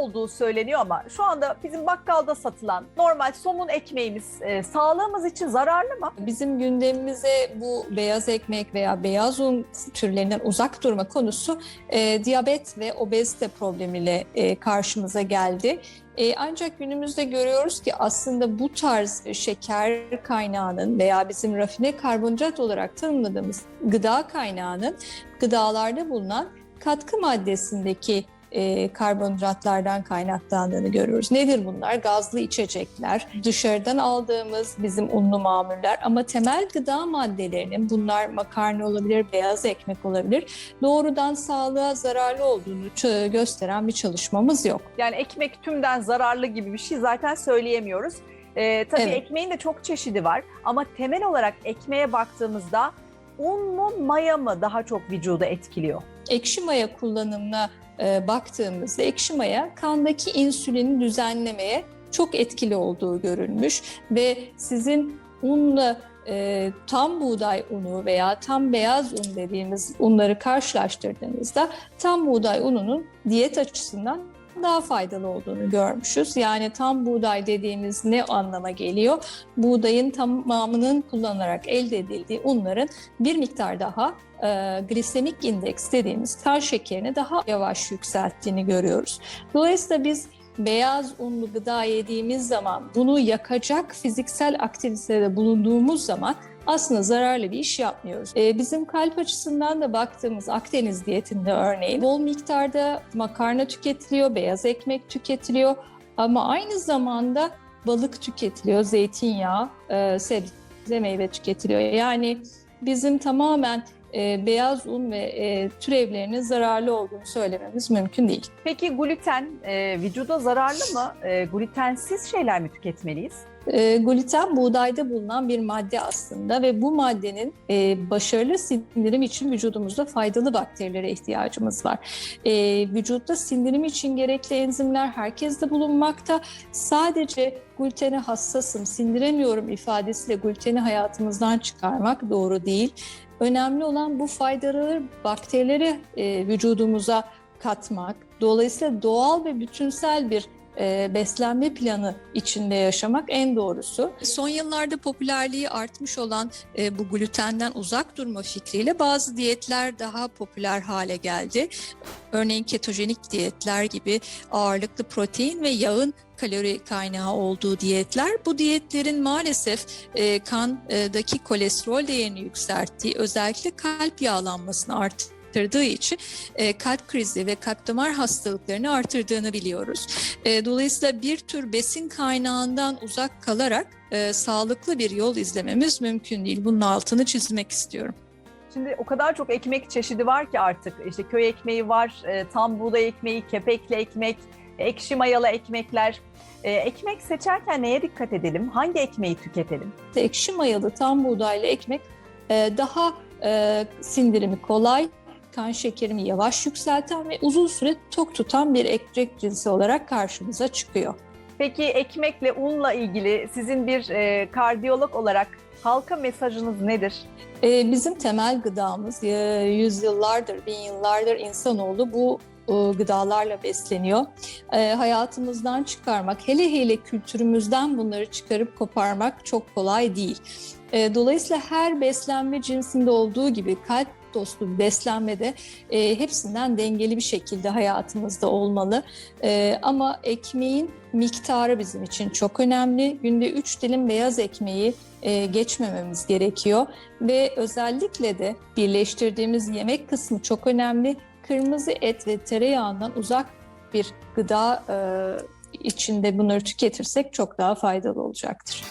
olduğu söyleniyor ama şu anda bizim bakkalda satılan normal somun ekmeğimiz e, sağlığımız için zararlı mı? Bizim gündemimize bu beyaz ekmek veya beyaz un türlerinden uzak durma konusu e, diyabet ve obezite problemiyle e, karşımıza geldi. E, ancak günümüzde görüyoruz ki aslında bu tarz şeker kaynağının veya bizim rafine karbonhidrat olarak tanımladığımız gıda kaynağının gıdalarda bulunan katkı maddesindeki e, karbonhidratlardan kaynaklandığını görüyoruz. Nedir bunlar? Gazlı içecekler, dışarıdan aldığımız bizim unlu mamuller ama temel gıda maddelerinin bunlar makarna olabilir, beyaz ekmek olabilir doğrudan sağlığa zararlı olduğunu gösteren bir çalışmamız yok. Yani ekmek tümden zararlı gibi bir şey zaten söyleyemiyoruz. E, tabii Evet. ekmeğin de çok çeşidi var ama temel olarak ekmeğe baktığımızda un mu maya mı daha çok vücuda etkiliyor? Ekşi maya kullanımına e, baktığımızda ekşi maya kandaki insülini düzenlemeye çok etkili olduğu görülmüş ve sizin unla e, tam buğday unu veya tam beyaz un dediğimiz unları karşılaştırdığınızda tam buğday ununun diyet açısından daha faydalı olduğunu görmüşüz. Yani tam buğday dediğimiz ne anlama geliyor? Buğdayın tamamının kullanarak elde edildiği unların bir miktar daha e, glisemik indeks dediğimiz kan şekerini daha yavaş yükselttiğini görüyoruz. Dolayısıyla biz beyaz unlu gıda yediğimiz zaman bunu yakacak fiziksel aktivitede bulunduğumuz zaman aslında zararlı bir iş yapmıyoruz. E, bizim kalp açısından da baktığımız Akdeniz diyetinde örneğin bol miktarda makarna tüketiliyor, beyaz ekmek tüketiliyor ama aynı zamanda balık tüketiliyor, zeytinyağı, e, sebze meyve tüketiliyor. Yani bizim tamamen e, beyaz un ve e, türevlerinin zararlı olduğunu söylememiz mümkün değil. Peki gluten e, vücuda zararlı mı? E, glutensiz şeyler mi tüketmeliyiz? E, gluten buğdayda bulunan bir madde aslında ve bu maddenin e, başarılı sindirim için vücudumuzda faydalı bakterilere ihtiyacımız var. E, vücutta sindirim için gerekli enzimler herkeste bulunmakta. Sadece glutene hassasım, sindiremiyorum ifadesiyle gluteni hayatımızdan çıkarmak doğru değil. Önemli olan bu faydalı bakterileri e, vücudumuza katmak. Dolayısıyla doğal ve bütünsel bir e, beslenme planı içinde yaşamak en doğrusu. Son yıllarda popülerliği artmış olan e, bu glutenden uzak durma fikriyle bazı diyetler daha popüler hale geldi. Örneğin ketojenik diyetler gibi ağırlıklı protein ve yağın kalori kaynağı olduğu diyetler. Bu diyetlerin maalesef e, kandaki kolesterol değerini yükselttiği, özellikle kalp yağlanmasını arttırdığı için e, kalp krizi ve kalp damar hastalıklarını artırdığını biliyoruz. E, dolayısıyla bir tür besin kaynağından uzak kalarak e, sağlıklı bir yol izlememiz mümkün değil. Bunun altını çizmek istiyorum. Şimdi o kadar çok ekmek çeşidi var ki artık. İşte köy ekmeği var, e, tam buğday ekmeği, kepekli ekmek, ekşi mayalı ekmekler. E, ekmek seçerken neye dikkat edelim? Hangi ekmeği tüketelim? Ekşi mayalı tam buğdaylı ekmek e, daha e, sindirimi kolay, kan şekerimi yavaş yükselten ve uzun süre tok tutan bir ekmek cinsi olarak karşımıza çıkıyor. Peki ekmekle unla ilgili sizin bir e, kardiyolog olarak halka mesajınız nedir? Ee, Bizim temel gıdamız e, yüzyıllardır, bin yıllardır insanoğlu bu e, gıdalarla besleniyor. E, Hayatımızdan çıkarmak, hele hele kültürümüzden bunları çıkarıp koparmak çok kolay değil. E, Dolayısıyla her beslenme cinsinde olduğu gibi kalp dostu bir beslenmede e, hepsinden dengeli bir şekilde hayatımızda olmalı. E, ama ekmeğin miktarı bizim için çok önemli. Günde 3 dilim beyaz ekmeği e, geçmememiz gerekiyor ve özellikle de birleştirdiğimiz yemek kısmı çok önemli. Kırmızı et ve tereyağından uzak bir gıda e, içinde bunları tüketirsek çok daha faydalı olacaktır.